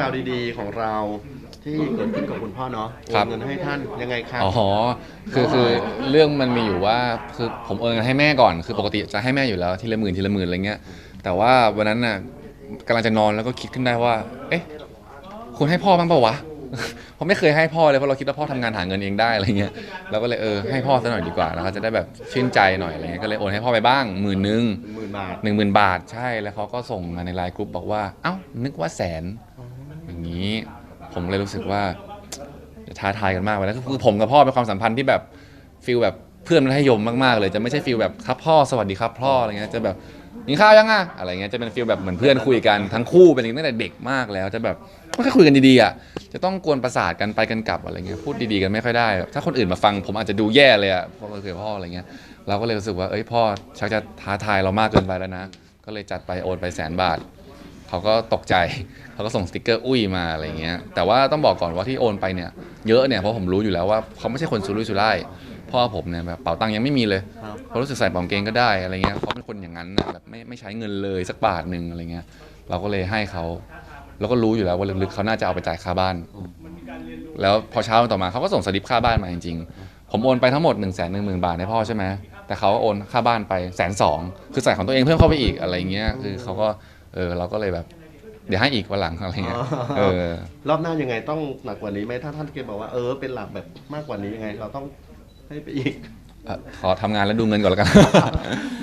ราวดีๆของเราที่เกิดขึ้นกับคุณพ่อเนาะโอครันบ เงินให้ท่านยังไงครับ อ๋อ คือคือเรื่องมันมีอยู่ว่าคือผมโอนเงินให้แม่ก่อน คือปกติจะให้แม่อยู่แล้วทีละหมื่นทีละหมื่นอะไรเงี้ย แต่ว่าวันนั้นน่ะกำลังจะนอนแล้วก็คิดขึ้นได้ว่า เอ๊ะคุณให้พ่อบ้างเปล่าวะ เพราะไม่เคยให้พ่อเลยเพราะเราคิดว่าพ่อทำงานหาเงินเองได้อะไรเงี้ย เราก็เลยเออให้พ่อซะหน่อยดีกว่าแล้วเขาจะได้แบบชื่นใจหน่อยอะไรเงี้ย ก็เลยโอนให้พ่อไปบ้างหมื่นนึง หมื่นบาท หนึ่งหมื่นบาทใช่แล้วเขาก็ส่งมาในไลน์กรุ๊ปบอกว่า เอ้านึกว่าแสน อย่างนี้ ผมเลยรู้สึกว่าท้าทายกันมากไปแล้วคือผมกับพ่อเป็นความสัมพันธ์ที่แบบฟิลแบบเพื่อนมัธยมมากๆเลย จะไม่ใช่ฟิลแบบครับพ่อสวัสดีครับพ่ออะไรเงี้ยจะแบบกินข้าวยังอะอะไรเงี้ยจะเป็นฟิลแบบเหมือนเพื่อนคุยกันทั้งคู่เป็นอย่างนี้ตั้งแต่เด็กมากแล้ว จะแบบไม่ค่อยคุยกันดีๆอะจะต้องกวนประสาทกันไปกันกลับอะไรเงี้ยพูดดีๆกันไม่ค่อยได้แบบถ้าคนอื่นมาฟังผมอาจจะดูแย่เลยอะเพราะเราคือพ่ออะไรเงี้ยเราก็เลยรู้สึกว่าเอ้ยพ่อชักจะท้าทายเรามากเกินไปแล้วนะ ก็เลยจัดไปโอนไปแสนบาท เขาก็ตกใจ เขาก็ส่งสติกเกอร์อุ้ยมาอะไรเงี้ย แต่ว่าต้องบอกก่อนว่าที่โอนไปเนี่ยเยอะเนี่ยเพราะผมรู้อยู่แล้วว่าเขาไม่ใช่คนสุรุ่ยสุร่ายพ่อผมเนี่ยแบบเป๋าตังค์ยังไม่มีเลยครับเขารู้สึกใส่เป๋ากางเกงก็ได้อะไรเงี้ยเขาเป็นคนอย่างนั้นนะแบบไม่ไม่ใช้เงินเลยสักบาทหนึ่งอะไรเงี้ย เราก็เลยให้เขาแล้วก็รู้อยู่แล้วว่าลึกๆเขาน่าจะเอาไปจ่ายค่าบ้าน แล้วพอเช้าวันต่อมาเขาก็ส่งสลิปค่าบ้านมาจริงๆ ผมโอนไปทั้งหมด1นึ่งแสนหนึ่งหมื่นบาทให้พ่อใช่ไหมแต่เขาโอนค่าบ้านไปแสนสองคือใส่ของตัวเองเพิ่มเข้าไปอีกอะไรเงี้ยคือเขาก็ เออเราก็เลยแบบ เดี๋ยวให้อีกวันหลังอะไรเงี้ยเออ รอบหน้ายังไงต้องหนักกว่านี้ไหมถ้าท่านเกณฑ์บอกว่าเออเป็นหลักแบบมากกว่านี้ยังไง เราต้องให้ไปอีก เอ่อขอทำงานแล้วดูเงินก่อนแล้วกัน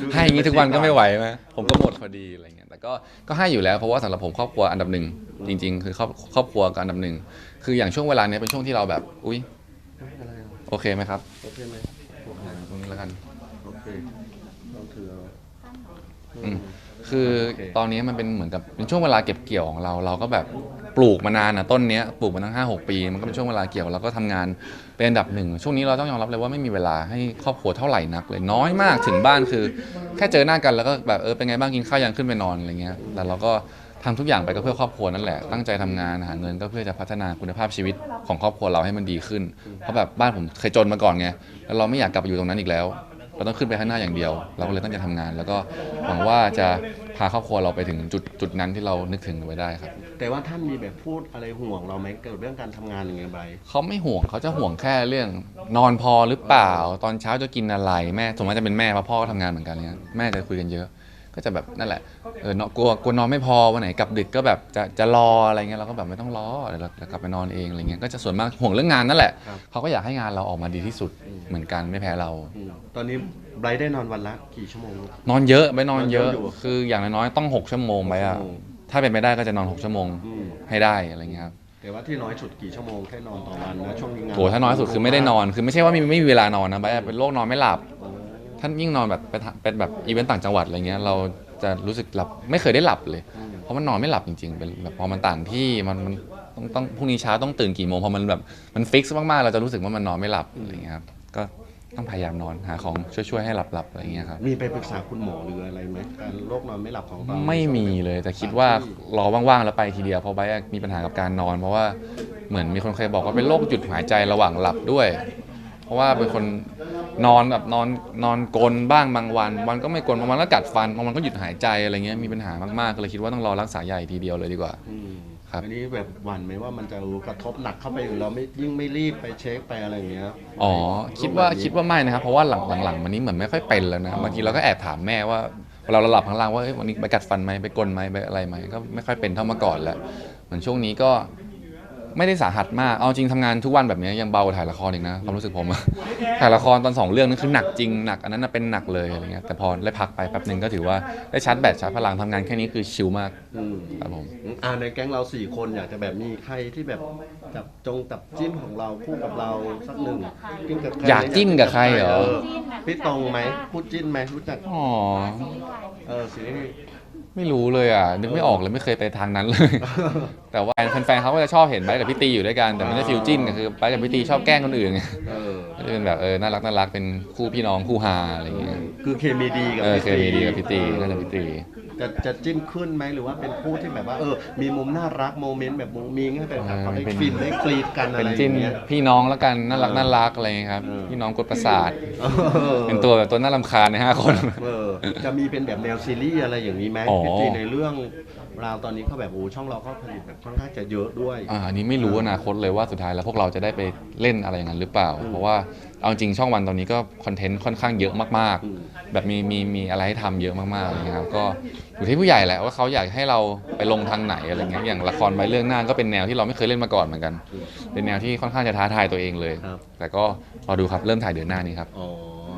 ดูเงินให้อย่างนี้ทุกวันก็ไม่ไหวไหมผมก็หมดพอดีอะไรเงี้ยแต่ก็ก็ให้อยู่แล้วเพราะว่าสำหรับผมครอบครัวอันดับหนึ่งจริง ๆ คือครอบครอบครัวกับอันดับหนึ่งคืออย่างช่วงเวลาเนี้ยเป็นช่วงที่เราแบบอุ้ยไม่เป็นไรหรอกโอเคไหมครับโอเคไหมโอเคตรงนี้แล้วกันโอเคต้องถือเอา อืมคือโอเคตอนนี้มันเป็นเหมือนกับเป็นช่วงเวลาเก็บเกี่ยวของเรา เราก็แบบปลูกมานานนะต้นเนี้ยปลูกมาตั้งห้าหกปี มันก็เป็นช่วงเวลาเกี่ยวเราก็ทำงานเป็นอันดับหนึ่งช่วงนี้เราต้องยอมรับเลยว่าไม่มีเวลาให้ครอบครัวเท่าไหร่นักเลยน้อยมากถึงบ้านคือ แค่เจอหน้ากันแล้วก็แบบเออเป็นไงบ้างกินข้าวยังขึ้นไปนอนอะไรเงี้ยแต่เราก็ทำทุกอย่างไปก็เพื่อครอบครัวนั่นแหละตั้งใจทำงานหาเงินก็เพื่อจะพัฒนาคุณภาพชีวิตของครอบครัวเราให้มันดีขึ้น เพราะแบบบ้านผมเคยจนมาก่อนไงแล้วเราไม่อยากกลับไปอยู่ตรงนั้นอีกแล้ว เราต้องขึ้นไปข้างหน้าอย่างเดียว เราก็เลยตั้งใจทำงาน แล้วก็หวังว่าจะพาครอบครัวเราไปถึงจุดจุดนั้นที่เรานึกถึงไว้ได้ครับ แต่ว่าท่านมีแบบพูดอะไรห่วงเราไหมเกี่ยวกับเรื่องการทำงานยังไงไปเขาไม่ห่วงเขาจะห่วงแค่เรื่องนอนพอหรือเปล่า ตอนเช้าจะกินอะไรแม่สมมติจะเป็นแม่เพราะพ่อก็ทำงานเหมือนกันเนี่ยแม่จะคุยกันเยอะ ก็จะแบบนั่นแหละเออนอนกลัวกลัวนอนไม่พอวันไหนกลับดึกก็แบบจะจะรออะไรเงี้ยเราก็แบบไม่ต้องรอเดี๋ยวเราจะกลับไปนอนเองอะไรเงี้ยก็จะส่วนมากห่วงเรื่องงานนั่นแหละครับเขาก็อยากให้งานเราออกมาดีที่สุดเหมือนกันไม่แพ้เรา อืมตอนนี้ไบรท์ได้นอนวันละกี่ชั่วโมงลูก นอนเยอะไปนอนเยอะนอนเยอะอยู่ คืออย่างน้อยๆต้อง 6 ชั่วโมงไปอะหกชั่วโมงถ้าเป็นไปได้ก็จะนอน 6 ชั่วโมงอืมให้ได้อะไรเงี้ยครับแต่ว่าที่น้อยสุดกี่ชั่วโมงแค่นอนต่อวันนะช่วงนี้งานโหถ้าน้อยสุดคือไม่ได้นอนคือไม่ใช่ว่าไม่ไม่มีเวลานอนนะไปเป็นโรคนอนไม่หลับโอ้ ท่านยิ่งนอนแบบไปทำเป็นแบบอีเวนต์ต่างจังหวัดอะไรเงี้ยเราจะรู้สึกหลับไม่เคยได้หลับเลยอืมเพราะมันนอนไม่หลับจริงๆเป็นแบบพอมันต่างที่มันมันต้องต้องพรุ่งนี้เช้าต้องตื่นกี่โมงพอมันแบบมันฟิกซ์มากๆเราจะรู้สึกว่ามันนอนไม่หลับอะไรเงี้ยครับก็ต้องพยายามนอนหาของช่วยๆให้หลับๆอะไรเงี้ยครับมีไปปรึกษาคุณหมอหรืออะไรไหมการโรคนอนไม่หลับของเราไม่มีเลยแต่คิดว่ารอว่างๆแล้วไปทีเดียวเพราะไบร์ทมีปัญหากับการนอน เพราะว่าเหมือนมีคนเคยบอกว่าเป็นโรคหยุดหายใจระหว่างหลับด้วย เพราะว่าเป็นคน นอนแบบนอนนอนกลนบ้างบางวัน วันก็ไม่กลนบางวันก็กัดฟันบางวันก็หยุดหายใจอะไรเงี้ยมีปัญหามากๆก็เลยคิดว่าต้องรอรักษาใหญ่ทีเดียวเลยดีกว่า อืมครับ อันนี้แบบหวั่นไหมว่ามันจะกระทบหนักเข้าไปอยู่เราไม่ยิ่งไม่รีบไปเช็คไปอะไรอย่างเงี้ยอ๋อคิดว่าคิดว่าไม่นะครับ เพราะว่าหลังหลังๆมันนี้เหมือนไม่ค่อยเป็นแล้วนะบางทีเราก็แอบถามแม่ว่าเวลาเราหลับข้างล่างว่าเอ้ยวันนี้ไปกัดฟันไหมไปกลนไหมไปอะไรไหมก็ไม่ค่อยเป็นเท่าเมื่อก่อนแล้วเหมือนช่วงนี้ก็ ไม่ได้สาหัสมาก เอาจริงทำงานทุกวันแบบนี้ยังเบากว่าถ่ายละครอีกนะความรู้สึกผมอะ ถ่ายละครตอนสองเรื่องนั่นคือหนักจริงหนักอันนั้นนะเป็นหนักเลยอะไรเงี้ยแต่พอได้พักไปแป๊บหนึ่งก็ถือว่าได้ชาร์จแบตชาร์จพลังทำงานแค่นี้คือชิลมากอืมครับผมอ่าในแก๊งเราสี่คนอยากจะแบบมีใครที่แบบจับจงจับจิ้นของเราคู่กับเราสักหนึ่งจิ้นกับใครอยากจิ้นกับใครเหรอ พี่ตรงไหมพูดจิ้นไหมรู้จักอ๋อ เออซีรีส์ ไม่รู้เลยอะ นึกไม่ออกเลยไม่เคยไปทางนั้นเลย แต่ว่าแฟนๆเขาก็จะชอบเห็นไบร์ทกับพี่ตีอยู่ด้วยกันแต่ไม่ได้ฟิลจิ้นก็คือไบร์ทกับพี่ตีชอบแกล้งคนอื่นไงเออก็จะเป็นแบบเออน่ารักน่ารักเป็นคู่พี่น้องคู่ฮาอะไรอย่างเงี้ยคือเคมีดีกับเออพี่เคมีดีกับพี่ตีน่าจะพี่ตี จะจะจิ้นขึ้นไหมหรือว่าเป็นคู่ที่แบบว่าเออมีมุมน่ารักโมเมนต์แบบมุ้งมิ้งให้เป็นเขาได้ฟินได้กรีดกันอะเป็นไรอจิ้นย่างเงี้ย พี่น้องแล้วกันน่ารักน่ารักอะไรอย่างเงี้ยครับเออ พี่น้องกดประสาท ออเป็นตัวแบบตัวน่ารำคาญในห้าคน เออจะมีเป็นแบบแนวซีรีส์อะไรอย่างนี้ไหมอ๋อ พี่ตีในเรื่องเราตอนนี้ก็แบบโอ้ช่องเราก็ผลิตแบบค่อนข้างจะเยอะด้วย อ่าอันนี้ไม่รู้อนาคตเลยว่าสุดท้ายแล้วพวกเราจะได้ไปเล่นอะไรอย่างนั้นหรือเปล่า อืมเพราะว่าเอาจริงช่องวันตอนนี้ก็คอนเทนต์ค่อนข้างเยอะมากอืม ๆ แบบมีมีมีอะไรให้ทำเยอะมากๆอะไรเงี้ยครับก็ อยู่ที่ผู้ใหญ่แหละว่าเขาอยากให้เราไปลงทางไหนอะไรเงี้ยอย่างละครใบเรื่องหน้าก็เป็นแนวที่เราไม่เคยเล่นมาก่อนเหมือนกัน เป็นแนวที่ค่อนข้างจะท้าทายตัวเองเลย ครับ แต่ก็รอดูครับเริ่มถ่ายเดือนหน้านี้ครับอ๋อ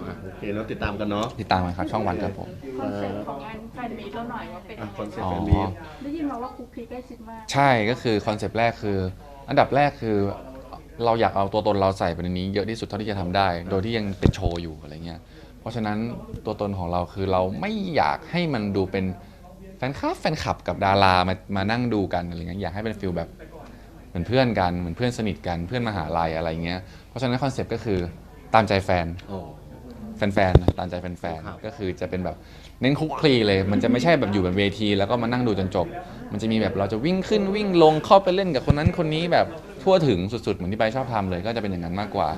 อะโอเคเราติดตามกันเนาะ ติดตามกันครับช่องวันครับผม คอนเซ็ปต์ของงานแฟนมีตเราหน่อยว่าเป็นอะยังคอนเซ็ปไงต์แฟนมีตได้ยินมาว่าคุกคีใกล้ชิดมาก ใช่ก็คือคอนเซปต์แรกคือ อันดับแรกคือเราอยากเอาตัวตนเราใส่ไปในนี้เยอะที่สุดเท่าที่จะทำได้ โดยที่ยังเป็นโชว์อยู่อะไรเงี้ยเพราะฉะนั้นตัวตนของเราคือเราไม่อยากให้มันดูเป็นแฟนคลับแฟนคลับกับดารามามานั่งดูกันอะไรเงี้ยอยากให้เป็นฟิลแบบเหมือนเพื่อนกันเหมือนเพื่อนสนิทกันเพื่อนมหาลัยอะไรเงี้ยเพราะฉะนั้นคอนเซปต์ก็คือตามใจแฟนโอ้ แฟนๆนะตามใจแฟนครับ ๆก็คือจะเป็นแบบเน้นคลุกคลีเลย มันจะไม่ใช่แบบอยู่บนเวที แล้วก็มานั่งดูจนจบ มันจะมีแบบเราจะวิ่งขึ้นวิ่งลงเข้าไปเล่นกับคนนั้นคนนี้แบบทั่วถึงสุดๆ เหมือนที่ไปชอบทำเลย ก็จะเป็นอย่างนั้นมากกว่า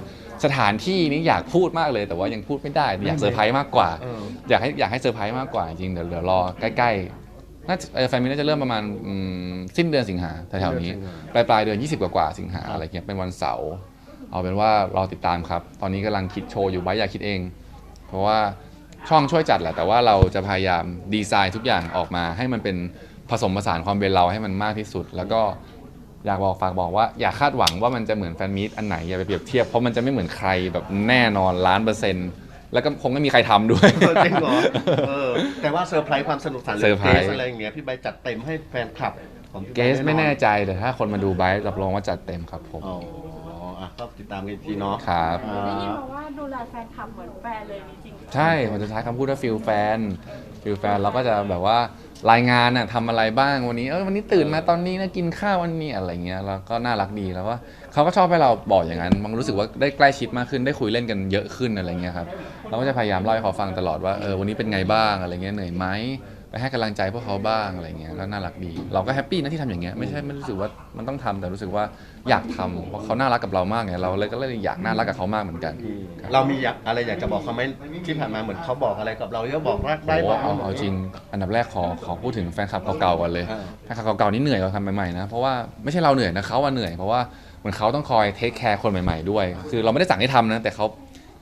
สถานที่นี้อยากพูดมากเลย แต่ว่ายังพูดไม่ได้อยากเซอร์ไพรส์มากกว่า เออ อยากให้อยากให้เซอร์ไพรส์มากกว่าจริงๆเดี๋ยวเดี๋ยวรอใกล้ๆ น่าจะเอ่อแฟนมิตน่าจะเริ่มประมาณอืมสิ้นเดือนสิงหาแถวๆนี้ ปลายปลายๆเดือน 20 กว่ากว่าๆสิงหาอะไรเงี้ยเป็นวันเสาร์เอาเป็นว่ารอติดตามครับ ตอนนี้กำลังคิดโชว์อยู่ไบร์ทอยากคิดเอง เพราะว่าช่องช่วยจัดแหละ แต่ว่าเราจะพยายามดีไซน์ทุกอย่างออกมาให้มันเป็นผสมผสานความเป็นเราให้มันมากที่สุด แล้วก็อยากบอกฝากบอกว่าอย่าคาดหวังว่ามันจะเหมือนแฟนมีตอันไหนอย่าไปเปรียบเทียบเพราะมันจะไม่เหมือนใครแบบแน่นอนล้านเปอร์เซ็นต์ แล้วก็คงไม่มีใครทำด้วยเออจริงเหรอเออแต่ว่าเซอร์ไพรส์ความสนุกสนานหเซรืออร์ไพรเกส์สอะไรอย่างเงี้ยพี่ใบร์ทจัดเต็มให้แฟนคลับของพี่เกใบร์สทไม่อแน่ใจแต่ถ้าคนมาดูไบร์ทรับรองว่าจัดเต็มครับผมอ๋ออะก็ติดตามกันอีกทีเนาะครับอ่าได้ยินมาว่าดูแลแฟนคลับเหมือนแฟนเลยจริงๆใช่ผมจะใช้คำพูดว่าฟิลแฟนฟิลแฟนเราก็จะแบบว่า รายงานน่ะทำอะไรบ้างวันนี้เออวันนี้ตื่นมาตอนนี้นะกินข้าววันนี้อะไรเงี้ยแล้วก็น่ารักดีแล้วว่าเขาก็ชอบให้เราบอกอย่างนั้นมันรู้สึกว่าได้ใกล้ชิดมากขึ้นได้คุยเล่นกันเยอะขึ้นอะไรเงี้ยครับเราก็จะพยายามเล่าให้เขาฟังตลอดว่าเออวันนี้เป็นไงบ้างอะไรเงี้ยเหนื่อยไหม ไปให้กำลังใจพวกเขาบ้างอะไรเงี้ยก็น่ารักดี เราก็แฮปปี้นะที่ทำอย่างเงี้ยไม่ใช่ไม่รู้สึกว่ามันต้องทำแต่รู้สึกว่าอยากทำเพราะเขาน่ารักกับเรามากไงเราเลยก็เลยอยากน่ารักกับเขามากเหมือนกันเรามีอยากอะไรอยากจะบอกเขาไหมที่ผ่านมาเหมือนเขาบอกอะไรกับเราเยอะบอกรักได้บอกโอ้เอาเอาจริง อันดับแรกขอขอพูดถึงแฟนคลับเก่าๆก่อนเลย อ่า แฟนคลับเก่าๆนี่เหนื่อยกว่าทำใหม่ๆนะ เพราะว่าไม่ใช่เราเหนื่อยนะเขาว่าเหนื่อยเพราะว่าเหมือนเขาต้องคอยเทคแคร์คนใหม่ๆด้วย คือเราไม่ได้สั่งให้ทำนะ แต่เขา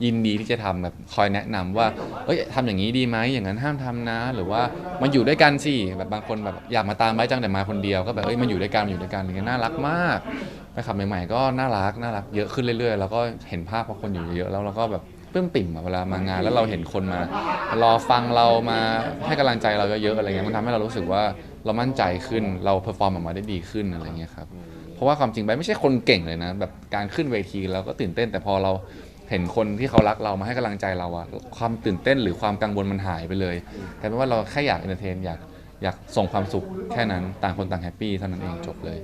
ยินดีที่จะทำแบบคอยแนะนำว่าเอ้ยทำอย่างนี้ดีไหมอย่างนั้นห้ามทำนะ หรือว่ามาอยู่ด้วยกันสิแบบบางคนแบบอยากมาตามไว้จังแต่มาคนเดียวก็แบบเอ้ยมาอยู่ด้วยกันมาอยู่ด้วยกันอย่างเงี้ยน่ารักมากแฟนคลับใหม่ๆก็น่ารักน่ารักเยอะขึ้นเรื่อยๆ แล้วก็เห็นภาพพอคนอยู่เยอะๆแล้วเราก็แบบปลื้มปิ่มอะเวลามางาน แล้วเราเห็นคนมารอฟังเรามาให้กำลังใจเราเยอะๆอะไรเงี้ยมันทำให้เรารู้สึกว่าเรามั่นใจขึ้นเราเพอร์ฟอร์มออกมาได้ดีขึ้นอะไรเงี้ยครับ เพราะว่าความจริงไปไม่ใช่คนเก่งเลยนะ แบบการขึ้นเวทีเราก็ตื่นเต้นแต่พอเรา เห็นคนที่เขารักเรามาให้กำลังใจเราอะความตื่นเต้นหรือความกังวลมันหายไปเลยแต่เป็นว่าเราแค่อยากเอนเตอร์เทนอยากอยากส่งความสุขแค่นั้นต่างคนต่างแฮปปี้เท่านั้นเองจบเลย